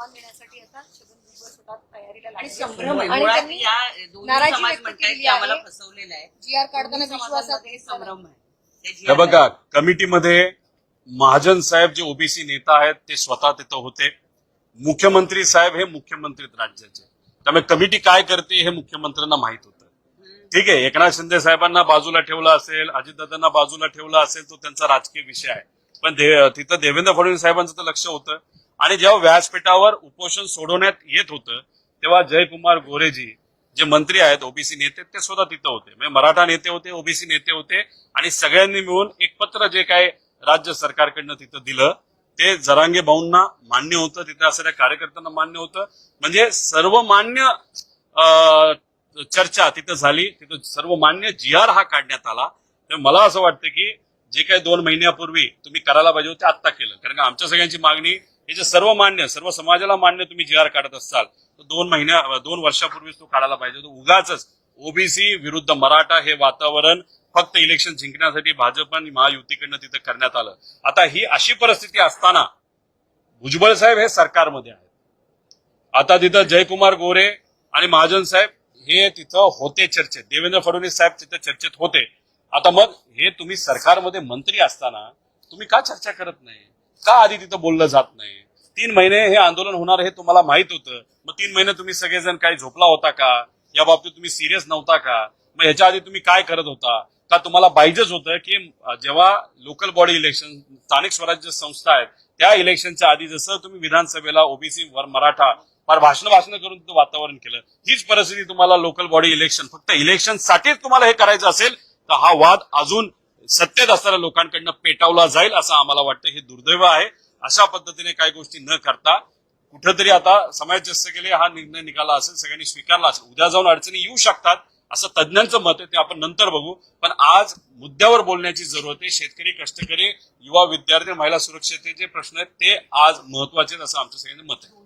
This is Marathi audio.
आव्हान देण्यासाठी आता छगन भुजबळ स्वतः तयारीला आणि लागले संभ्रम आहे आणि मुळात त्यांनी या दोन्ही नाराजी समाज व्यक्त म्हणतायत केली की आम्हाला आहे. फसवलेलं आहे. जी आर काढताना दोन्ही विश्वासात समाजामध्ये घेतला नाही. संभ्रम आहे. ते जी हे आर बघा कमिटीमध्ये महाजन साहेब जे ओबीसी नेता आहेत ते स्वतः तिथं होते. मुख्यमंत्री साहेब हे मुख्यमंत्री आहेत राज्याचे. त्यामुळे कमिटी काय करते हे मुख्यमंत्र्यांना माहीत होतं. ठीक आहे एकनाथ शिंदे साहेबांना बाजूला ठेवलं असेल अजितदादांना बाजूला ठेवलं असेल तो त्यांचा राजकीय विषय आहे. पण दे- तिथं देवेंद्र फडणवीस साहेबांचं तर लक्ष होतं. आणि जेव्हा व्यासपीठावर उपोषण सोडवण्यात येत होतं तेव्हा जयकुमार गोरेजी जे मंत्री आहेत ओबीसी नेते ते सुद्धा तिथं होते. म्हणजे मराठा नेते होते ओबीसी नेते होते आणि सगळ्यांनी मिळून एक पत्र जे काय राज्य सरकारकडनं तिथं दिलं ते जरांगे भाऊंना मान्य होतं तिथे असणाऱ्या कार्यकर्त्यांना मान्य होतं. म्हणजे सर्वमान्य अं, चर्चा तिथं झाली तिथं सर्वमान्य जी आर हा काढण्यात आला. तर मला असं वाटतं की जे काही दोन महिन्यापूर्वी तुम्ही करायला पाहिजे होते आत्ता केलं. कारण का आमच्या सगळ्यांची मागणी हे जे सर्व मान्य सर्व समाजाला मान्य तुम्ही जी आर काढत असाल तर दोन महिन्या दोन वर्षापूर्वीच तो काढायला पाहिजे तो उगाच ओबीसी विरुद्ध मराठा हे वातावरण फक्त इलेक्शन जिंकण्यासाठी भाजप आणि महायुतीकडनं तिथं करण्यात आलं. आता ही अशी परिस्थिती असताना भुजबळ साहेब हे सरकारमध्ये आहेत. आता तिथं जयकुमार गोरे आणि महाजन साहेब हे तिथं होते चर्चेत. देवेंद्र फडणवीस साहेब तिथं चर्चेत होते. आता मग हे तुम्ही सरकारमध्ये मंत्री असताना तुम्ही का चर्चा करत नाही? का आधी तिथं बोललं जात नाही? तीन महिने हे आंदोलन होणार हे तुम्हाला माहीत होतं. मग तीन महिने तुम्ही सगळेजण काही झोपला होता का? या बाबतीत तुम्ही सिरियस नव्हता का? मग ह्याच्या आधी तुम्ही काय करत होता? का तुम्हाला पाहिजेच होतं की जेव्हा लोकल बॉडी इलेक्शन स्थानिक स्वराज्य संस्था आहेत त्या इलेक्शनच्या आधी जसं तुम्ही विधानसभेला ओबीसी वर मराठा फार भाषण भाषण करून तिथं वातावरण केलं हीच परिस्थिती तुम्हाला लोकल बॉडी इलेक्शन फक्त इलेक्शन साठीच तुम्हाला हे करायचं असेल तर हा वाद अजून सत्तेत असणाऱ्या लोकांकडनं पेटावला जाईल असं आम्हाला वाटतं. हे दुर्दैव आहे. अशा पद्धतीने काही गोष्टी न करता कुठेतरी आता समाज केले हा निर्णय निघाला असेल सगळ्यांनी स्वीकारला असेल उद्या जाऊन अडचणी येऊ शकतात असं तज्ज्ञांचं मत आहे ते आपण नंतर बघू. पण आज मुद्द्यावर बोलण्याची जरूरत आहे. शेतकरी कष्टकरी युवा विद्यार्थी महिला सुरक्षेचे जे प्रश्न आहेत ते आज महत्त्वाचे आहेत असं आमचं सगळ्यांचं मत आहे.